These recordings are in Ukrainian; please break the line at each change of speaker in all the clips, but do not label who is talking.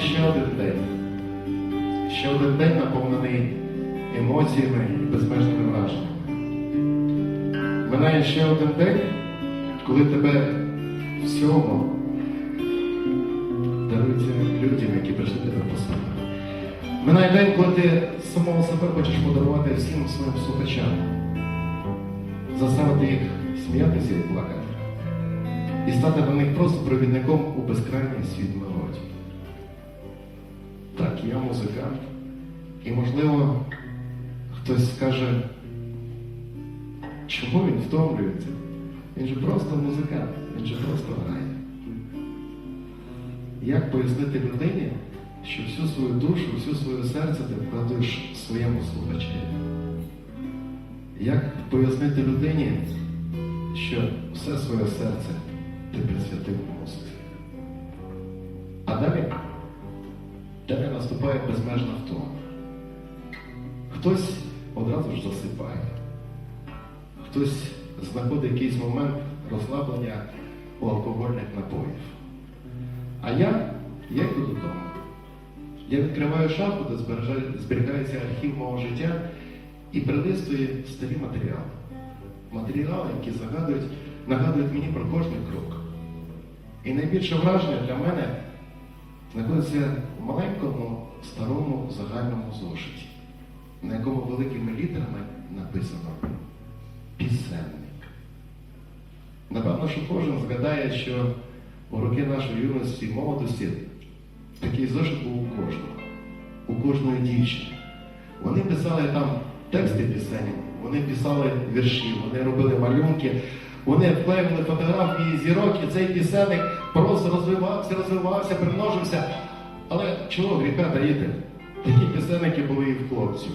ще один день. Ще один день наповнений емоціями і безмежними враженнями. Минає ще один день, коли тебе всьому дарується людям, які прийшли тебе посадити. Минає день, коли ти самого себе хочеш подарувати всім своїм слухачам, заставити їх сміятися і плакати. І стати для них просто провідником у безкрайній світ мелодій. Я музикант. І можливо, хтось скаже, чому він втомлюється? Він же просто музикант, він же просто грає. Як пояснити людині, що всю свою душу, всю своє серце ти вкладаєш своєму слухачеві? Як пояснити людині, що все своє серце ти присвятив музиці? А далі, далі наступає безмежна втома. Хтось одразу ж засипає, хтось знаходить якийсь момент розслаблення у алкогольних напоїв. А я, я йду додому. Я відкриваю шафу, де зберігається архів мого життя і прилистую старі матеріали. Матеріали, які загадують, нагадують мені про кожний крок. І найбільше враження для мене знаходиться в маленькому старому загальному зошиті, на якому великими літерами написано пісенник. Напевно, що кожен згадає, що у роки нашої юності і молодості такий зошит був у кожного, у кожної дівчини. Вони писали там тексти пісень, вони писали вірші, вони робили малюнки, вони вклеювали фотографії зірок, і цей пісенник просто розвивався, розвивався, примножився. Але чого гріха таїти? Такі пісенники були і в хлопців.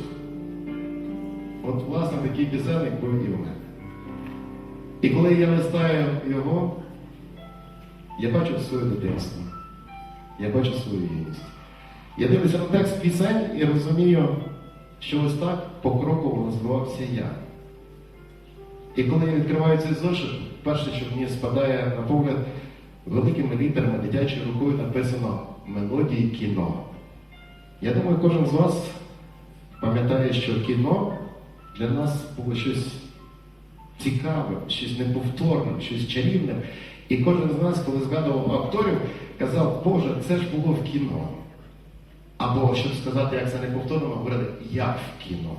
От, власне, такий пісенник був і в мене. І коли я листаю його, я бачу своє дитинство, я бачу свою юність. Я дивлюся на текст пісень і розумію, що ось так покроково розвивався я. І коли я відкриваю цей зошит, перше, що мені спадає на погляд, великими літерами дитячою рукою написано Мелодії кіно. Я думаю, кожен з вас пам'ятає, що кіно для нас було щось цікавим, щось неповторним, щось чарівним. І кожен з нас, коли згадував акторів, казав, Боже, це ж було в кіно. Або, щоб сказати, як це неповторно, говорили, як в кіно.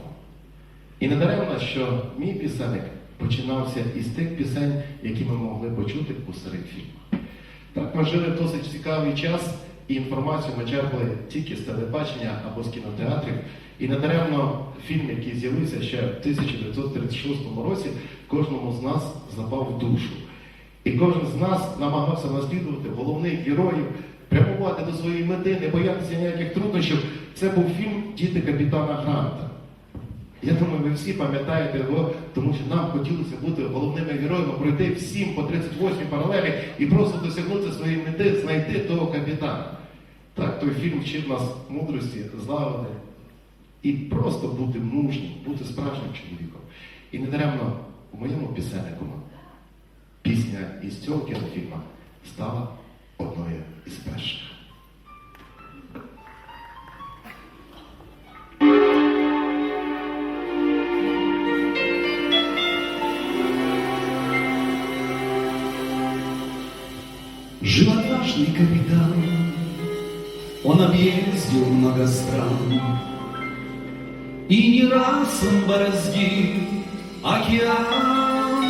І не даремно, що мій пісенник починався із тих пісень, які ми могли почути у старих фільмах. Так, ми жили досить цікавий час, і інформацію ми черпали тільки з телебачення або з кінотеатрів. І недаремно фільм, який з'явився ще в 1936 році, кожному з нас запав в душу. І кожен з нас намагався наслідувати головних героїв, прямувати до своєї мети, не боятися ніяких труднощів. Це був фільм Діти капітана Гранта. Я думаю, ви всі пам'ятаєте його, тому що нам хотілося бути головними героями, пройти всім по 38 паралелі і просто досягнути своєї мети, знайти того капітана. Так, той фільм вчив нас мудрості, злагоди і просто бути мужнім, бути справжнім чоловіком. І недаремно у моєму пісеннику пісня із цього кінофільму стала одною із перших.
Жил отважный капитан, он объездил много стран, И не раз он бороздил океан.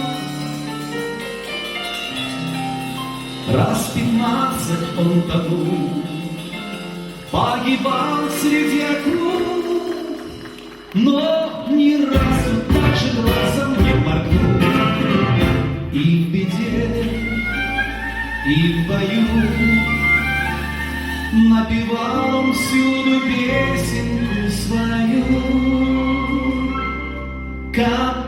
Раз пятнадцать он тонул, погибал среди округ, и в бою Напевал всюду песенку свою. Капитан,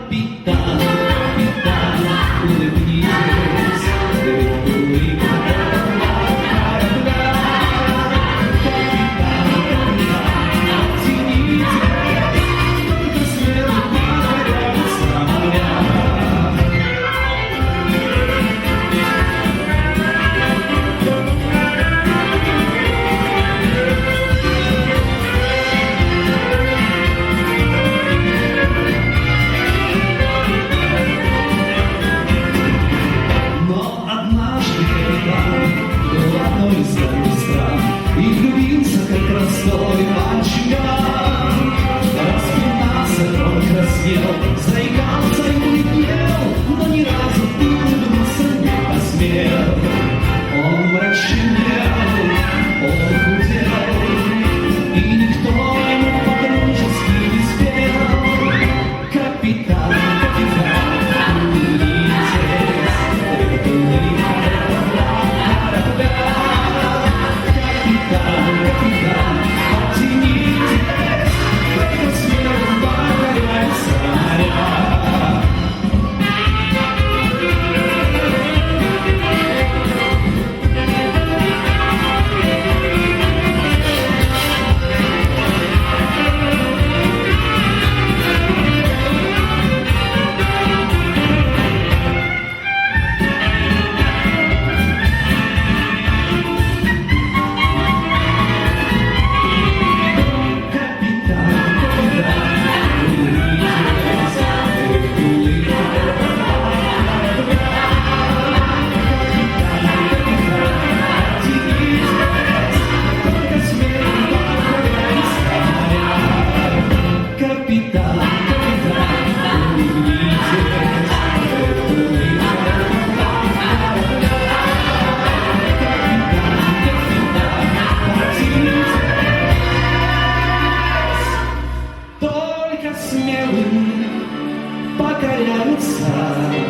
alcançar.